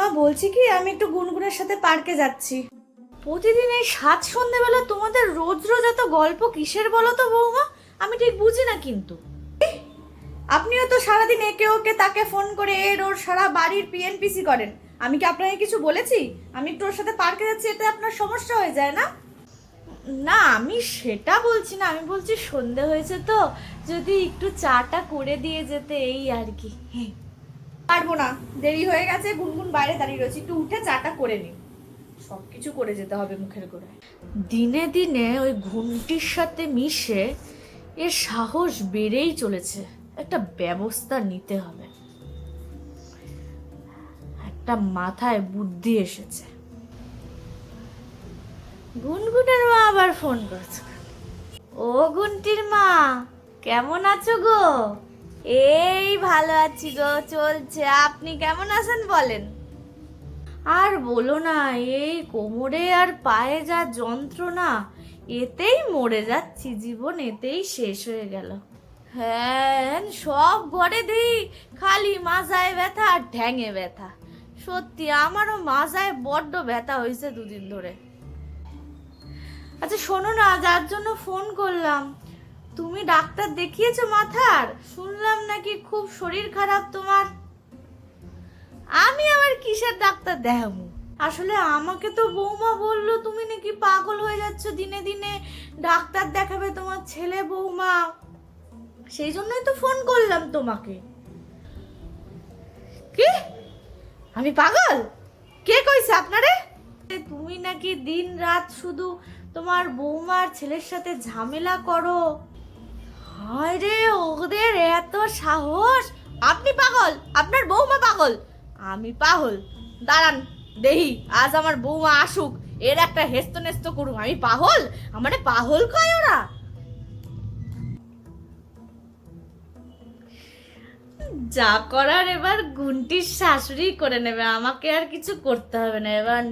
মা, বলছি কি, আমি একটু গুনগুনের সাথে পার্কে যাচ্ছি। প্রতিদিন এই সাত সন্ধেবেলা তোমাদের রোজ রোজ এত গল্প কিসের বলো তো বৌমা? আমি ঠিক বুঝি না কিন্তু। আপনিও তো সারাদিন একে ওকে তাকে ফোন করে এর ওর সারা বাড়ির পিএনপিসি করেন। আমি কি আপনাকে কিছু বলেছি? আমি একটু ওর সাথে পার্কে যাচ্ছি এটা আপনার সমস্যা হয়ে যায় না? না, আমি সেটা বলছি না, আমি বলছি সন্ধে হয়েছে তো, যদি একটু চাটা করে দিয়ে যেতে, এই আর কি। হ্যাঁ পারব না। দেরি হয়ে গেছে, গুনগুন বাইরে দাঁড়িয়ে রয়েছে। একটু উঠে চাটা করে নিই সব কিছু করে যেতে হবে মুখের গোড়ায় দিনে দিনে ওই ঘুমটির সাথে মিশে এর সাহস বেড়েই চলেছে। একটা ব্যবস্থা নিতে হবে। একটা মাথায় বুদ্ধি এসেছে। গুনগুনের মা আবার ফোন করছে। ও গুনটির মা, কেমন আছো গো? এই ভালো আছি গো চলছে। আপনি কেমন আছেন বলেন? আর বলো না এই কোমরে আর পায়ে যা যন্ত্রণা এতেই মরে যাচ্ছি জীবন এতেই শেষ হয়ে গেল। হ্যাঁ সব ঘরে দিই খালি মাজায় ব্যথা আর ঠ্যাঙে ব্যথা। সত্যি আমারও মাজায় বড্ড ব্যথা হয়েছে দুদিন ধরে। আচ্ছা শোনো না যার জন্য ফোন করলাম তুমি ডাক্তার দেখিয়েছো মাথার? শুনলাম নাকি খুব শরীর খারাপ তোমার। আমি আবার কিসের ডাক্তার দেখাবো? আসলে আমাকে তো বৌমা বলল, তুমি নাকি পাগল হয়ে যাচ্ছ, দিনে দিনে ডাক্তার দেখাবে তোমার ছেলে বৌমা। সেই জন্যই তো ফোন করলাম তোমাকে। কি? আমি পাগল? কে কইছে আপনারে? তুমি নাকি দিন রাত শুধু তোমার বৌমার ছেলের সাথে ঝামেলা করো। হায় ওদের এত সাহস। আপনি পাগল, আপনার বৌমা পাগল। আমি পাগল। দাঁড়ান দেহি আজ আমার বৌমা আসুক, এর একটা হেস্ত নেস্ত করুক। আমি পাগল? আমারে পাগল কয় ওরা? যা করার এবার গুন্টির শাশুড়ি করে নেবে, আমাকে আর কিছু করতে হবে না। এবার